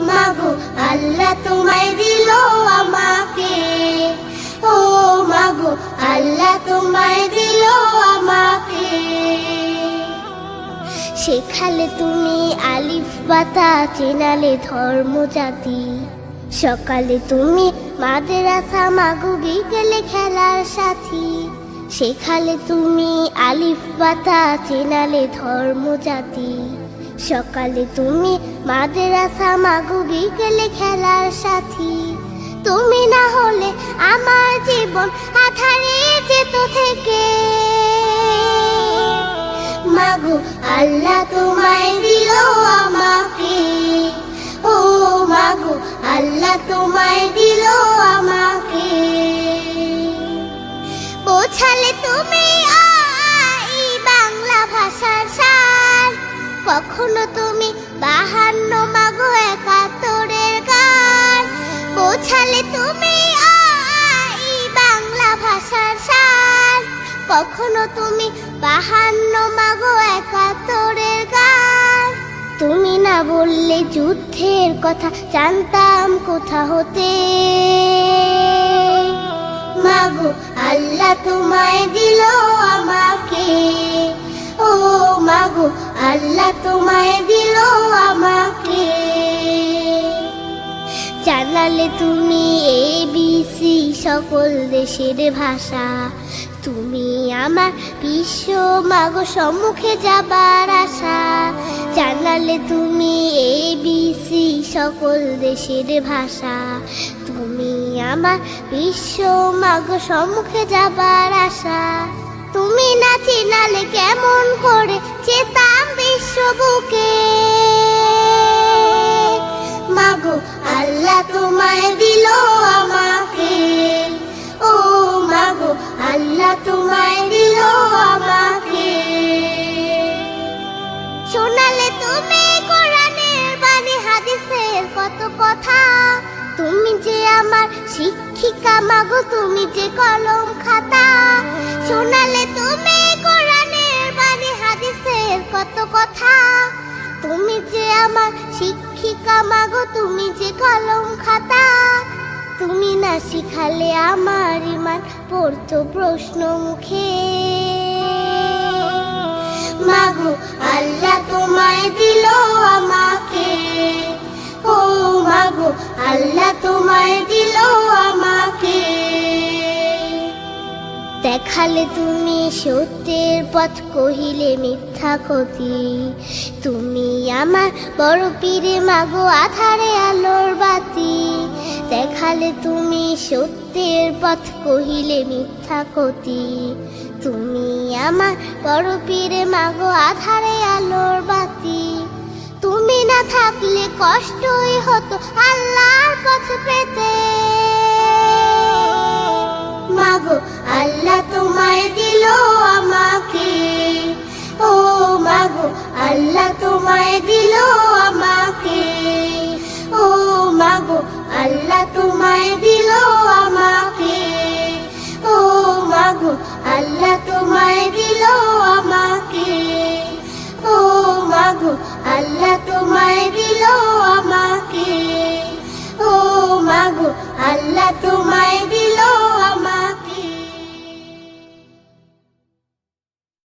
মাগো, আল্লাহ তোমায় দিল আমাকে। ও মাগো, আল্লাহ তোমায় দিল আমাকে। শেখালে তুমি আলিফ বাতা চেনালে ধর্ম জাতি সকালে তুমি মাদ্রাসা মাগো, বিকেলে খেলার সাথী। শেখালে তুমি আলিফ বাতা চেনালে ধর্ম জাতি সকালে তুমি মাদ্রাসা মাগো বিকেলে খেলার সাথী। তুমি না হলে আমার জীবন আধারে যেত থেকে। মাগো, আল্লাহ তোমায় দিল আমাকে। ও মাগো, আল্লাহ তোমায় দিল আমাকে। বোঝালে তুমি বাংলা ভাষার সার। কখনো তুমি বাহান্ন কখনো তুমি বাহান্ন মাগো একাত্তরের গান? তুমি না বললে যুদ্ধের কথা জানতাম কোথা হতে? মাগো, আল্লাহ তোমায় দিল আমাকে। ও মাগো, আল্লাহ তোমায় দিল আমাকে। জানালে তুমি এ সকল দেশের ভাষা। তুমি আমার বিশ্ব মাগো সম্মুখে যাবার আশা। জানালে তুমি এ বিসি সকল দেশের ভাষা। তুমি আমার বিশ্ব মাগো সম্মুখে যাবার আশা। তুমি না চিনালে কেমন করে চেতাম বিশ্ব বুকে। মাগো, আল্লাহ তোমায় দিল তুমি কোরআনের বাণী, হাদিসের কত কথা? তুমি যে আমার শিক্ষিকা, মাগো, তুমি যে কলম খাতা। শোনালে তুমি কোরআনের বাণী, হাদিসের কত কথা? তুমি যে আমার শিক্ষিকা, মাগো, তুমি যে কলম খাতা। তুমি না শিখালে আমার ইমান পড়তো প্রশ্ন মুখে মাগো, আল্লাহ দেখালে তুমি সত্যের পথ কহিলে মিথ্যা ক্ষতি। তুমি আমার বড় পীরে, মাগো আধারে আলোর বাতি। দেখালে তুমি সত্যের পথ কহিলে মিথ্যা ক্ষতি। তুমি আমার বড় পীরে, মাগো আধারে আলোর বাতি। তুমি না থাকলে কষ্টই হতো আল্লাহর পথ পেতে। মাগো আল্লাহ দিল আমাকে। ও মাগো আল্লাহ তোমায় দিল আমাকে। ও মাগো আল্লাহ তোমায় দিল আমাকে। ও মাগো আল্লাহ তোমায় দিল আমাকে। ও মাগো আল্লাহ তোমায়